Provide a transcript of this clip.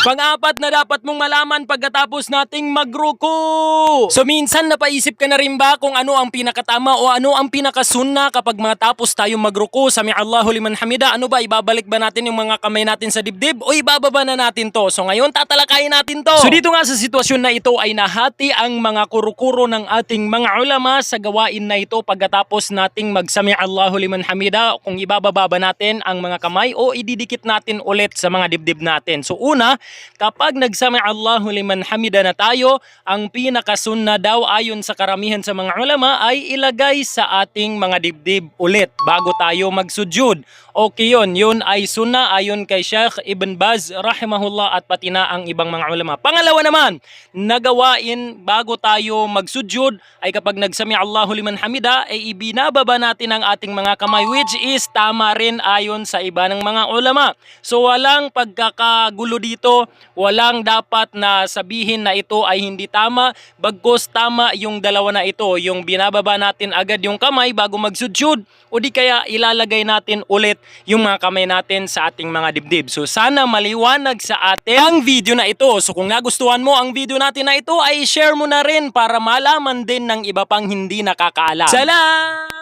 Pang-apat na dapat mong malaman pagkatapos nating magruko. So minsan napaisip ka na rin ba kung ano ang pinakatama o ano ang pinakasunna kapag matapos tayo magruko? Sami Allahu liman hamida. Ano ba, ibabalik ba natin yung mga kamay natin sa dibdib o ibababa na natin to? So ngayon tatalakayin natin to. So dito nga sa sitwasyon na ito ay nahati ang mga kurukuro ng ating mga ulama sa gawain na ito pagkatapos nating magsami Allahu liman hamida kung ibababa ba natin ang mga kamay o ididikit natin ulit sa mga dibdib natin. So una, kapag nagsami Allahu liman hamida na tayo, ang pinakasunna daw ayon sa karamihan sa mga ulama ay ilagay sa ating mga dibdib ulit bago tayo magsujud. Okay yun, yun ay sunna ayon kay Sheikh Ibn Baz rahimahullah at pati na ang ibang mga ulama. Pangalawa naman, nagawain bago tayo magsujud ay kapag nagsami Allahu liman hamida ay ibinababa natin ang ating mga kamay which is tama rin ayon sa iba ng mga ulama. So walang pagkakagulo dito, walang dapat na sabihin na ito ay hindi tama, bagkos tama yung dalawa na ito, yung binababa natin agad yung kamay bago magsujud o di kaya ilalagay natin ulit yung mga kamay natin sa ating mga dibdib. So sana maliwanag sa atin ang video na ito. So kung nagustuhan mo ang video natin na ito ay share mo na rin para malaman din ng iba pang hindi nakakaalam. Salam!